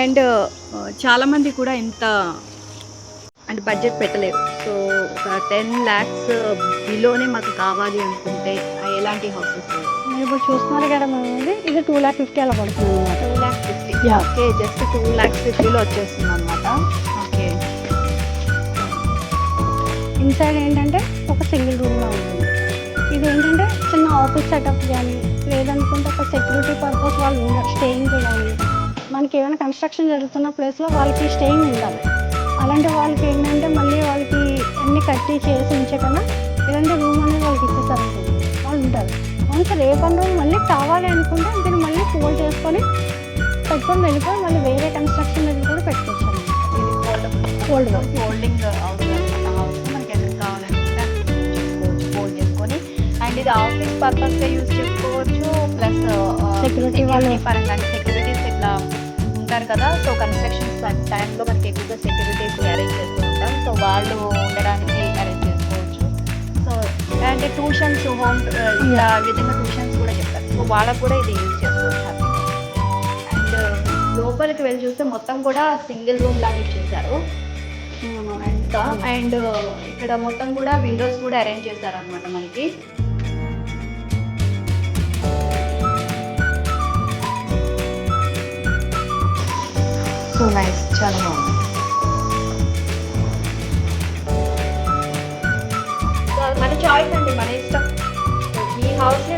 And చాలామంది కూడా ఇంత అంటే బడ్జెట్ పెట్టలేరు. సో ఒక టెన్ ల్యాక్స్ బిలోనే మాకు కావాలి అనుకుంటే ఎలాంటి హౌసెస్ మీరు ఇప్పుడు చూస్తున్నారు కదా మేము ఇది? టూ ల్యాక్ ఫిఫ్టీ అలా పడుతుంది అనమాట two lakhs fifty. Okay just two lakhs ఫిఫ్టీలో వచ్చేస్తుంది అనమాట ఓకే ఇన్సైడ్ ఏంటంటే ఒక సింగిల్ రూమ్లో ఉంటుంది ఇది ఏంటంటే చిన్న ఆఫీస్ సెటప్ కానీ లేదనుకుంటే ఒక సెక్యూరిటీ పర్పస్ వాళ్ళు స్టేయింగ్ కానీ మనకి ఏమైనా కన్స్ట్రక్షన్ జరుగుతున్న ప్లేస్లో వాళ్ళకి స్టేయింగ్ ఉండాలి అలాంటి వాళ్ళకి ఏంటంటే మళ్ళీ వాళ్ళకి అన్ని కట్టి చేసి ఉంచే కన్నా ఇలాంటి రూమ్ అనేది వాళ్ళకి ఇచ్చేసారు వాళ్ళు ఉంటారు. వన్స్ రేపటి రోజు మళ్ళీ కావాలి అనుకుంటే దీన్ని మళ్ళీ ఫోల్డ్ చేసుకొని పెట్టుకొని వెళ్ళిపోయి మళ్ళీ వేరే కన్స్ట్రక్షన్ అది కూడా పెట్టుకోవచ్చు. ఫోల్డ్. ఫోల్డింగ్ అండ్ ఇది ఆఫీస్ పర్పస్గా యూజ్ చేసుకోవచ్చు. ప్లస్ Security వాళ్ళు- పరంగా సెక్యూరిటీస్ ఇట్లా ఉంటారు కదా సో కన్స్ట్రక్షన్స్ టైంలో మనకి ఎక్కువగా సెక్యూరిటీస్ అరేంజ్ చేస్తూ ఉంటాం. సో వాళ్ళు ఉండడానికి అరేంజ్ చేసుకోవచ్చు. సో అంటే ట్యూషన్స్ హోమ్ ఇట్లా విధంగా ట్యూషన్స్ కూడా చెప్తారు సో వాళ్ళకు కూడా ఇది యూజ్ చేసుకోవచ్చు. అండ్ లోపలికి వెళ్ళి చూస్తే మొత్తం కూడా సింగిల్ రూమ్ లాగా ఇచ్చేసారు అండ్ అండ్ ఇక్కడ మొత్తం కూడా విండోస్ కూడా అరేంజ్ చేశారు అనమాట మనకి. సో నైస్ చాలా బాగుంది సో మన చాయిస్ అండి మన ఇష్టం ఈ హౌస్ని